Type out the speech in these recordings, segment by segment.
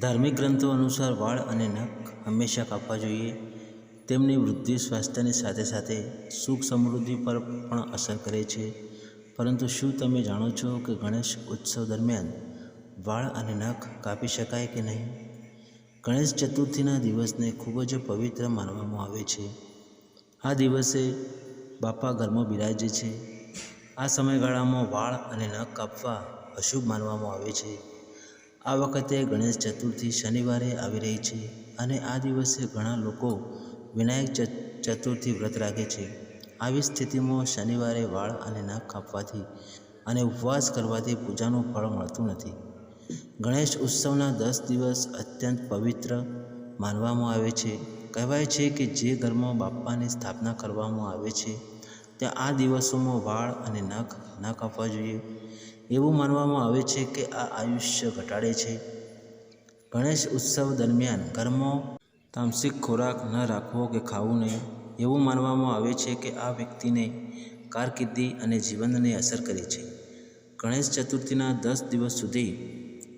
ધાર્મિક ગ્રંથો અનુસાર વાળ અને નખ હંમેશા કાપવા જોઈએ. તેમની વૃદ્ધિ સ્વાસ્થ્યની સાથે સાથે સુખ સમૃદ્ધિ પર પણ અસર કરે છે. પરંતુ શું તમે જાણો છો કે ગણેશ ઉત્સવ દરમિયાન વાળ અને નખ કાપી શકાય કે નહીં? ગણેશ ચતુર્થીના દિવસને ખૂબ જ પવિત્ર માનવામાં આવે છે. આ દિવસે બાપા ઘરમાં બિરાજે છે. આ સમયગાળામાં વાળ અને નખ કાપવા અશુભ માનવામાં આવે છે. આ વખતે ગણેશ ચતુર્થી શનિવારે આવી રહી છે અને આ દિવસે ઘણા લોકો વિનાયક ચતુર્થી વ્રત રાખે છે. આવી સ્થિતિમાં શનિવારે વાળ અને નાક કાપવાથી અને ઉપવાસ કરવાથી પૂજાનું ફળ મળતું નથી. ગણેશ ઉત્સવના દસ દિવસ અત્યંત પવિત્ર માનવામાં આવે છે. કહેવાય છે કે જે ઘરમાં બાપ્પાની સ્થાપના કરવામાં આવે છે, ત્યાં આ દિવસોમાં વાળ અને નખ ન કાપવા જોઈએ. એવું માનવામાં આવે છે કે આ આયુષ્ય ઘટાડે છે. ગણેશ ઉત્સવ દરમિયાન ઘરમાં તામસિક ખોરાક ન રાખવો કે ખાવું નહીં, એવું માનવામાં આવે છે કે આ વ્યક્તિને કારકિર્દી અને જીવનને અસર કરે છે. ગણેશ ચતુર્થીના દસ દિવસ સુધી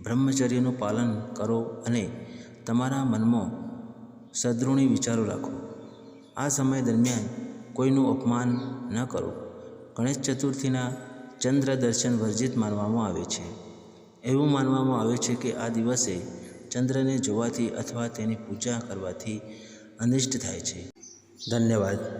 બ્રહ્મચર્યનું પાલન કરો અને તમારા મનમાં સદૃણી વિચારો રાખો. આ સમય દરમિયાન કોઈનું અપમાન ન કરો. ગણેશ ચતુર્થીના ચંદ્ર દર્શન વર્જિત માનવામાં આવે છે. એવું માનવામાં આવે છે કે આ દિવસે ચંદ્રને જોવાથી અથવા તેની પૂજા કરવાથી અનિષ્ટ થાય છે. ધન્યવાદ.